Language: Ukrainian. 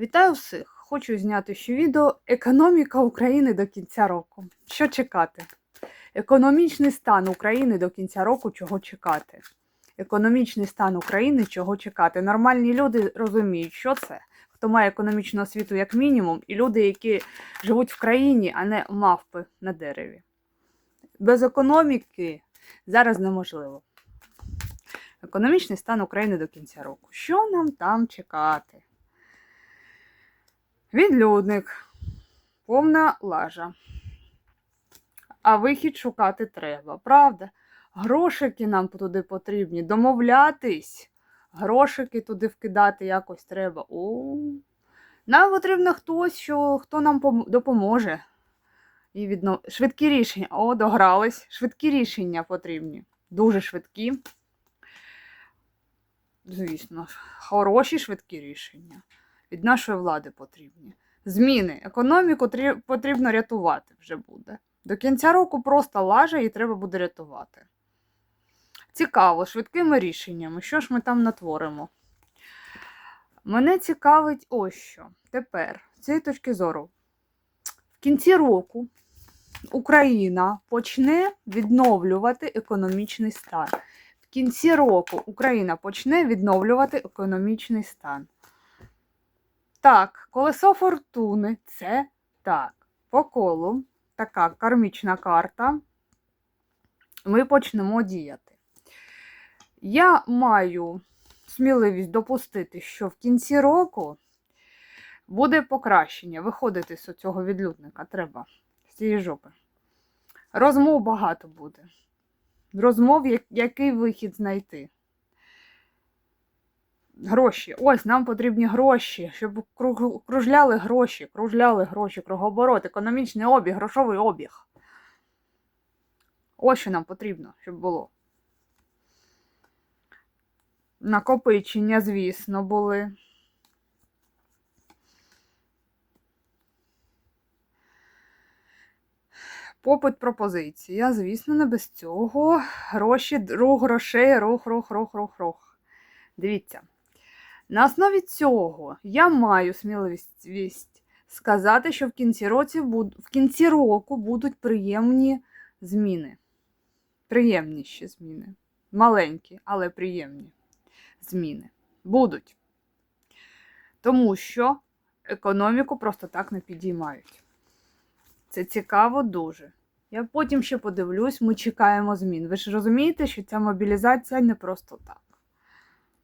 Вітаю всіх! Хочу зняти ще відео Економіка України до кінця року. Що чекати? Економічний стан України до кінця року чого чекати? Економічний стан України чого чекати? Нормальні люди розуміють, що це, хто має економічну освіту як мінімум, і люди, які живуть в країні, а не мавпи на дереві. Без економіки зараз неможливо. Економічний стан України до кінця року. Що нам там чекати? Відлюдник, повна лажа. А вихід шукати треба, правда? Грошики нам туди потрібні, домовлятись, грошики туди вкидати якось треба. О, нам потрібно хтось, що, хто нам допоможе. І відно... Швидкі рішення. О, догрались. Швидкі рішення потрібні. Дуже швидкі. Звісно, хороші швидкі рішення від нашої влади потрібні. Зміни. Економіку потрібно рятувати вже буде. До кінця року просто лаже і треба буде рятувати. Цікаво, швидкими рішеннями. Що ж ми там натворимо? Мене цікавить ось що. Тепер, з цієї точки зору, в кінці року Україна почне відновлювати економічний стан. В кінці року Україна почне відновлювати економічний стан. Так, колесо фортуни це так. По колу така кармічна карта. Ми почнемо діяти. Я маю сміливість допустити, що в кінці року буде покращення. Виходити з цього відлюдника треба, з цієї жопи. Розмов багато буде. Розмов, який вихід знайти. Гроші. Ось нам потрібні гроші, щоб кружляли гроші, кружляли гроші, кругооборот, економічний обіг, грошовий обіг. Ось що нам потрібно, щоб було. Накопичення, звісно, були. Попит пропозиція. Звісно, не без цього. Гроші, рух грошей, рух, рух, рух, рух, рух. Дивіться. На основі цього я маю сміливість сказати, що в кінці, році, буд- в кінці року будуть приємні зміни. Приємніші зміни. Маленькі, але приємні зміни. Будуть. Тому що економіку просто так не підіймають. Це цікаво дуже. Я потім ще подивлюсь, ми чекаємо змін. Ви ж розумієте, що ця мобілізація не просто так.